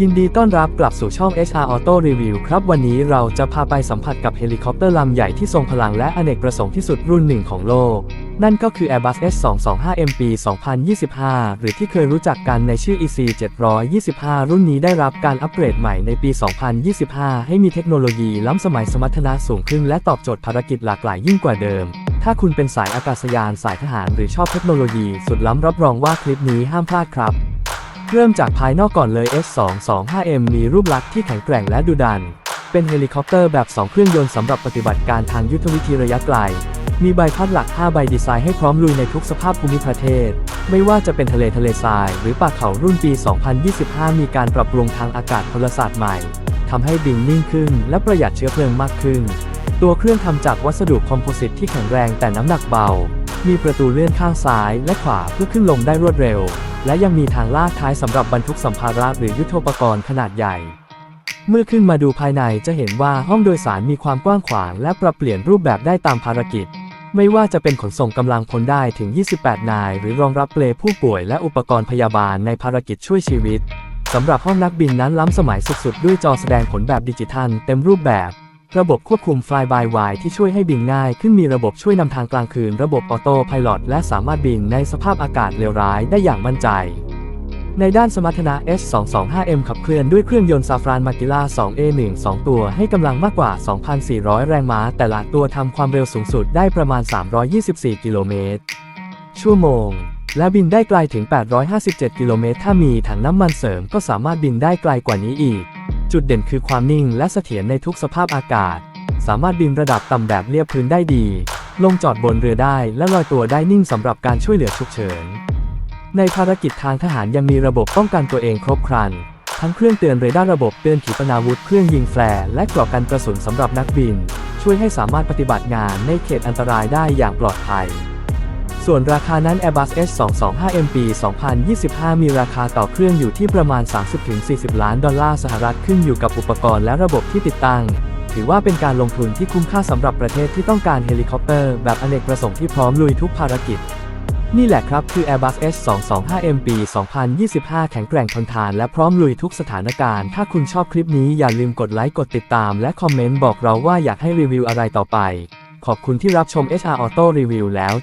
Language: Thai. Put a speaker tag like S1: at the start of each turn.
S1: ยินดีต้อนรับกลับสู่ช่อง HR Auto Review ครับ วันนี้เราจะพาไปสัมผัสกับเฮลิคอปเตอร์ลำใหญ่ที่ทรงพลังและอเนกประสงค์ที่สุดรุ่นหนึ่งของโลก นั่นก็คือ Airbus S225M ปี 2025 หรือที่เคยรู้จักกันในชื่อ EC 725 รุ่นนี้ได้รับการอัปเกรดใหม่ในปี 2025 ให้มีเทคโนโลยีล้ำสมัยสมรรถนะสูงขึ้นและตอบโจทย์ภารกิจหลากหลายยิ่งกว่าเดิมถ้าคุณเป็นสายอากาศยานสายทหาร หรือชอบเทคโนโลยี สุดล้ำรับรองว่าคลิปนี้ห้ามพลาดครับ เริ่มจากภายนอกก่อนเลย S225M มีรูปลักษณ์ที่แข็งแกร่งและดุดัน เป็นเฮลิคอปเตอร์แบบ 2 เครื่องยนต์สำหรับปฏิบัติการทางยุทธวิธีระยะไกล มีใบพัดหลัก 5 ใบดีไซน์ให้พร้อมลุยในทุกสภาพภูมิประเทศ ไม่ว่าจะเป็นทะเลทะเลทราย หรือป่าเขารุ่นปี 2025 มีการปรับปรุงทางอากาศพลศาสตร์ใหม่ทำให้บินนิ่งขึ้น และประหยัดเชื้อเพลิงมากขึ้น ตัวเครื่องทำจากวัสดุคอมโพสิตที่แข็งแรงแต่น้ำหนักเบา มีประตูเลื่อนข้างซ้ายและขวาเพื่อขึ้นลงได้รวดเร็ว และยังมีทางลากท้ายสำหรับบรรทุกสัมภาระหรือยุทโธปกรณ์ขนาดใหญ่ เมื่อขึ้นมาดูภายในจะเห็นว่าห้องโดยสารมีความกว้างขวาง และปรับเปลี่ยนรูปแบบได้ตามภารกิจ ไม่ว่าจะเป็นขนส่งกำลังพลได้ถึง 28 นาย หรือรองรับเปลผู้ป่วยและอุปกรณ์พยาบาลในภารกิจช่วยชีวิตสำหรับห้องนักบินนั้นล้ำสมัยสุดๆ ด้วยจอแสดงผลแบบดิจิทัลเต็มรูปแบบ ระบบควบคุม Fly by Wire ที่ช่วยให้บินง่ายขึ้นมีระบบช่วยนำทางกลางคืน ระบบออโต้พายโและสามารถบินในสภาพอากาศเลวร้ายได้อย่างมั่นใจ ในด้านสมรรถนะ S225M ขับเคลื่อนด้วยเครื่องยนต์ซาฟรานมากิล่า 2A1 2 ตัวให้กำลังมากกว่า 2,400 แรงม้า แต่ละตัวทำความเร็วสูงสุดได้ประมาณ 324 กิโลเมตร ชั่วโมง และบินได้ไกลถึง 857 กิโลเมตร ถ้ามีถังน้ำมันเสริมก็สามารถบินได้ไกลกว่านี้อีก จุดเด่นคือความนิ่งและเสถียรในทุกสภาพอากาศ สามารถบินระดับต่ำแบบเรียบพื้นได้ดี ลงจอดบนเรือได้และลอยตัวได้นิ่งสำหรับการช่วยเหลือฉุกเฉิน ในภารกิจทางทหารยังมีระบบป้องกันตัวเองครบครัน ทั้งเครื่องเตือนเรดาร์ระบบเตือนขีปนาวุธ เครื่องยิงแฟร์และกรอบกันกระสุนสำหรับนักบิน ช่วยให้สามารถปฏิบัติงานในเขตอันตรายได้อย่างปลอดภัย ส่วนราคานั้น Airbus S225M ปี 2025 มีราคาต่อเครื่องอยู่ที่ประมาณ 30-40 ล้านดอลลาร์สหรัฐขึ้นอยู่กับอุปกรณ์และระบบที่ติดตั้ง ถือว่าเป็นการลงทุนที่คุ้มค่าสำหรับประเทศที่ต้องการเฮลิคอปเตอร์แบบอเนกประสงค์ที่พร้อมลุยทุกภารกิจ นี่แหละครับคือ Airbus S225M ปี 2025 แข็งแกร่งทนทานและพร้อมลุยทุกสถานการณ์ ถ้าคุณชอบคลิปนี้อย่าลืมกดไลค์กดติดตาม และคอมเมนต์บอกเราว่าอยากให้รีวิวอะไรต่อไป ขอบคุณที่รับชม HR Auto Review แล้ว